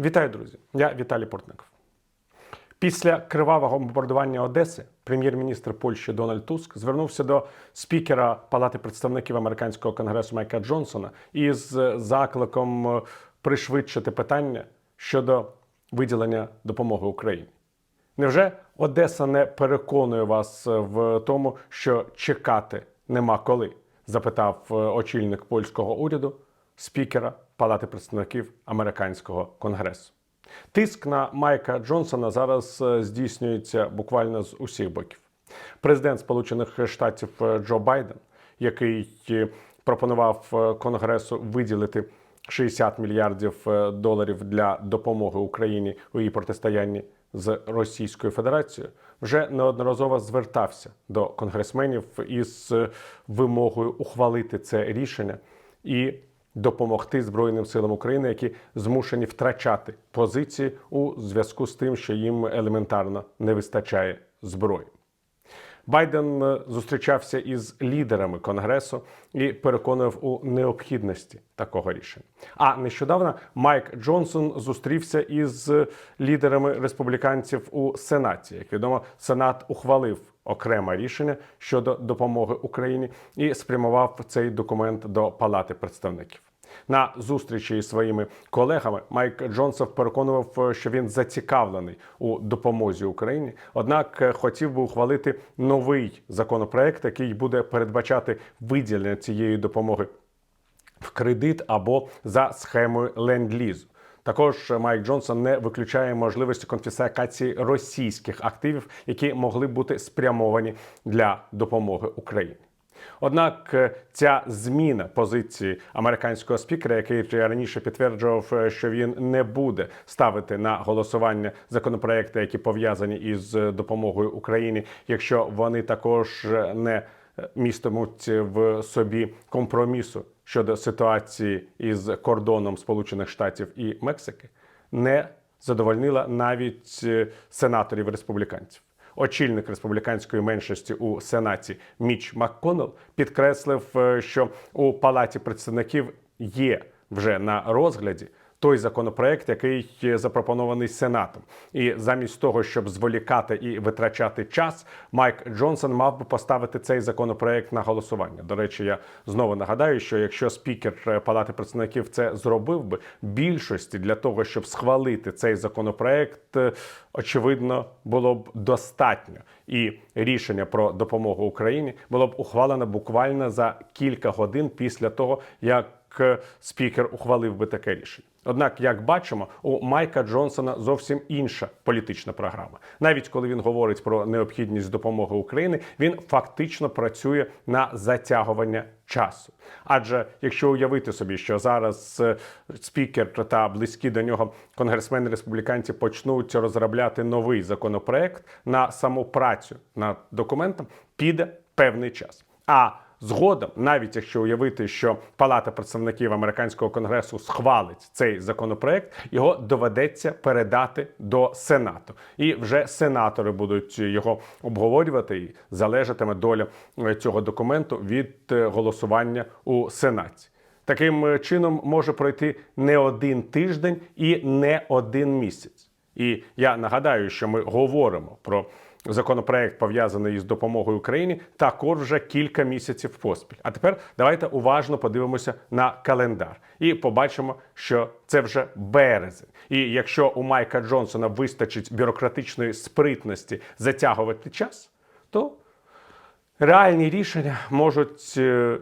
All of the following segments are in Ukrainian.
Вітаю, друзі! Я Віталій Портников. Після кривавого бомбардування Одеси прем'єр-міністр Польщі Дональд Туск звернувся до спікера Палати представників американського конгресу Майка Джонсона із закликом е, пришвидшити питання щодо виділення допомоги Україні. Невже Одеса не переконує вас в тому, що чекати нема коли? запитав е, очільник польського уряду спікера Палати представників американського конгресу. Тиск на Майка Джонсона зараз е, здійснюється буквально з усіх боків. Президент Сполучених Штатів е, Джо Байден, який е, пропонував Конгресу виділити 60 мільярдів доларів для допомоги Україні у її протистоянні з Російською Федерацією, вже неодноразово звертався до конгресменів із вимогою ухвалити це рішення і допомогти Збройним силам України, які змушені втрачати позиції у зв'язку з тим, що їм елементарно не вистачає зброї. Байден е, зустрічався із лідерами конгресу і переконував у необхідності такого рішення. А нещодавно Майк Джонсон зустрівся із лідерами республіканців у Сенаті. Як відомо, Сенат ухвалив окреме рішення щодо допомоги Україні і спрямував цей документ до Палати представників. На зустрічі із своїми колегами Майк Джонсон переконував, що він зацікавлений у допомозі Україні однак е, хотів би ухвалити новий законопроект, який буде передбачати виділення цієї допомоги в кредит або за схемою ленд-лізу. Також Майк Джонсон не виключає можливості конфіскації російських активів, які могли бути спрямовані для допомоги Україні. Однак е, ця зміна позиції американського спікера, який раніше підтверджував, е, що він не буде ставити на голосування законопроекти, які пов'язані із е, допомогою Україні, якщо вони також не містимуть в собі компромісу щодо ситуації із кордоном Сполучених Штатів і Мексики, не задовольнила навіть сенаторів республіканців. Очільник республіканської меншості у сенаті Міч МакКоннелл підкреслив, е, що у палаті представників є вже на розгляді той законопроект, який запропонований сенатом, і замість того, щоб зволікати і витрачати час, Майк Джонсон мав би поставити цей законопроект на голосування. До речі, я знову нагадаю, що якщо спікер Палати представників це зробив би більшості для того, щоб схвалити цей законопроект, е, очевидно, було б достатньо, і рішення про допомогу Україні було б ухвалено буквально за кілька годин після того, як е, спікер ухвалив би таке рішення. Однак, як бачимо, у Майка Джонсона зовсім інша політична програма. Навіть коли він говорить про необхідність допомоги Україні, він фактично працює на затягування часу. Адже якщо уявити собі, що зараз е, спікер та близькі до нього конгресмени республіканці почнуть розробляти новий законопроект на саму працю над документом, піде певний час. А Згодом, навіть якщо уявити, що Палата представників американського конгресу схвалить цей законопроект, його доведеться передати до Сенату, і вже сенатори будуть його обговорювати. І залежатиме доля е, цього документу від е, голосування у Сенаті. Таким е, чином може пройти не один тиждень і не один місяць. І я нагадаю, що ми говоримо про законопроект пов'язаний із допомогою Україні, також вже кілька місяців поспіль. А тепер давайте уважно подивимося на календар і побачимо, що це вже березень. І якщо у Майка Джонсона вистачить бюрократичної спритності затягувати час, то реальні рішення можуть е,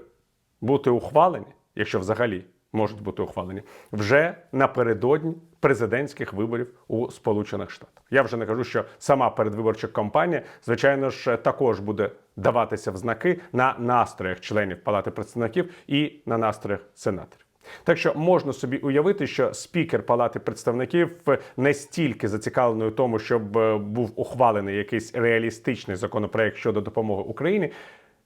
бути ухвалені, якщо взагалі можуть бути ухвалені, вже напередодні президентських виборів у Сполучених Штатах. Я вже не кажу, що сама передвиборча кампанія, звичайно ж, також буде даватися в знаки на настроях членів Палати представників і на настроях сенаторів. Так що можна собі уявити, що спікер Палати представників не стільки зацікавлений у тому, щоб е, був ухвалений якийсь реалістичний законопроект щодо допомоги Україні,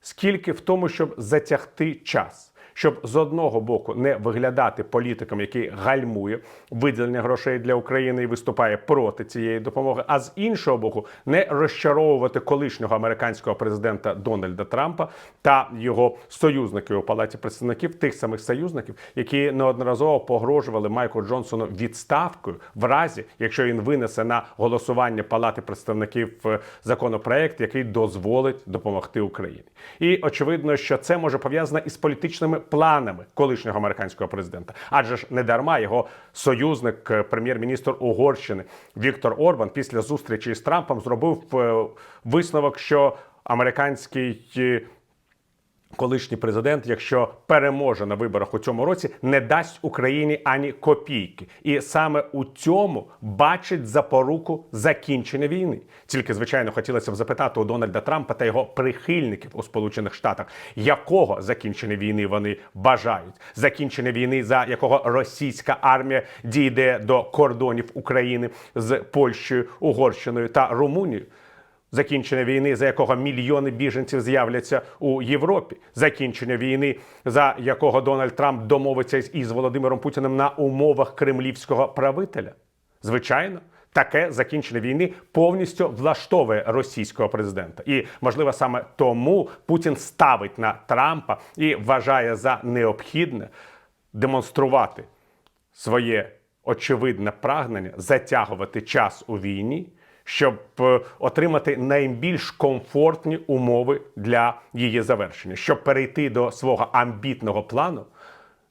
скільки в тому, щоб затягти час, щоб з одного боку не виглядати політиком, який гальмує виділення грошей для України і виступає проти цієї допомоги, а з іншого боку, не розчаровувати колишнього американського президента Дональда Трампа та його союзників у палаті представників, тих самих союзників, які неодноразово погрожували Майку Джонсону відставкою в разі, якщо він винесе на голосування палати представників е, законопроект, який дозволить допомогти Україні. І очевидно, що це може пов'язано із політичними планами колишнього американського президента, адже ж не дарма його союзник, е, прем'єр-міністр Угорщини Віктор Орбан після зустрічі з Трампом зробив е, висновок, що американський е, колишній президент, якщо переможе на виборах у цьому році, не дасть Україні ані копійки, і саме у цьому бачить запоруку закінчення війни. Тільки звичайно хотілося б запитати у Дональда Трампа та його прихильників у Сполучених Штатах, якого закінчення війни вони бажають, закінчення війни, за якого російська армія дійде до кордонів України з Польщею, Угорщиною та Румунією закінчення війни, за якого мільйони біженців з'являться у Європі, закінчення війни, за якого Дональд Трамп домовиться із Володимиром Путіним на умовах кремлівського правителя. Звичайно. Таке закінчення війни повністю влаштовує російського президента, і можливо саме тому Путін ставить на Трампа і вважає за необхідне демонструвати своє очевидне прагнення затягувати час у війні, щоб е, отримати найбільш комфортні умови для її завершення, щоб перейти до свого амбітного плану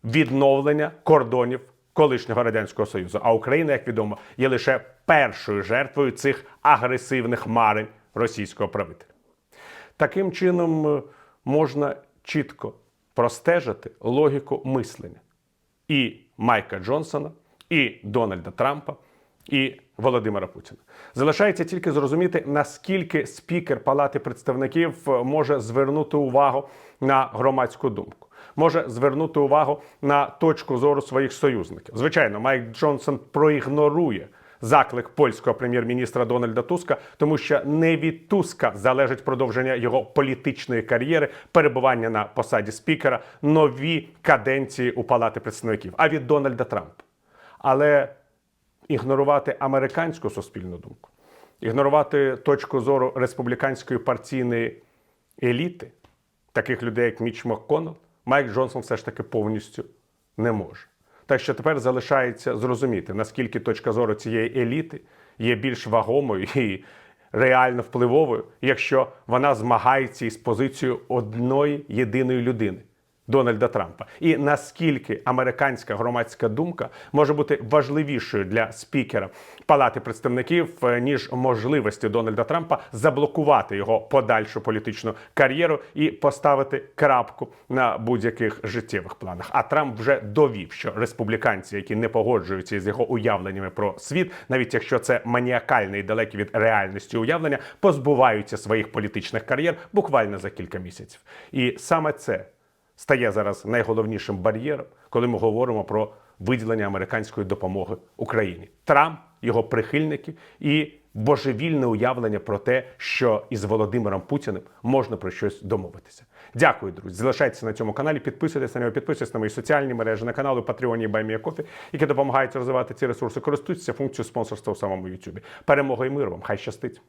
відновлення кордонів колишнього радянського союзу. А Україна, як відомо, є лише першою жертвою цих агресивних марень російського правителя. Таким чином е, можна чітко простежити логіку мислення і Майка Джонсона, і Дональда Трампа, і Володимира Путіна. Залишається тільки зрозуміти, наскільки спікер Палати представників е, може звернути увагу на громадську думку. Може звернути увагу на точку зору своїх союзників. Звичайно, Майк Джонсон проігнорує заклик польського прем'єр-міністра Дональда Туска, тому що не від Туска залежить продовження його політичної кар'єри, перебування на посаді спікера, нові каденції у Палати представників, а від Дональда Трампа. Але ігнорувати американську суспільну думку, ігнорувати точку зору республіканської партійної еліти, таких людей, як Міч Макконнелл, Майк Джонсон все ж таки повністю не може. Так що тепер залишається зрозуміти, наскільки точка зору цієї еліти є більш вагомою і реально впливовою, якщо вона змагається із позицією одної єдиної людини. Дональда Трампа, і наскільки американська громадська думка може бути важливішою для спікера Палати представників е, ніж можливості Дональда Трампа заблокувати його подальшу політичну кар'єру і поставити крапку на будь-яких життєвих планах. А Трамп вже довів, що республіканці, які не погоджуються з його уявленнями про світ, навіть якщо це маніакальне і далекі від реальності уявлення, позбуваються своїх політичних кар'єр буквально за кілька місяців. І саме це стає зараз найголовнішим бар'єром, коли ми говоримо про виділення американської допомоги Україні. Трамп, його прихильники і божевільне уявлення про те, що із Володимиром Путіним можна про щось домовитися. Дякую, друзі. Залишайтеся на цьому каналі, підписуйтесь на нього, підписуйтесь на мої соціальні мережі, на канали Patreon і BuyMeACoffee, які допомагають розвивати ці ресурси. Користуйтеся функцією спонсорства у самому YouTube. Перемога і мир вам! Хай щастить!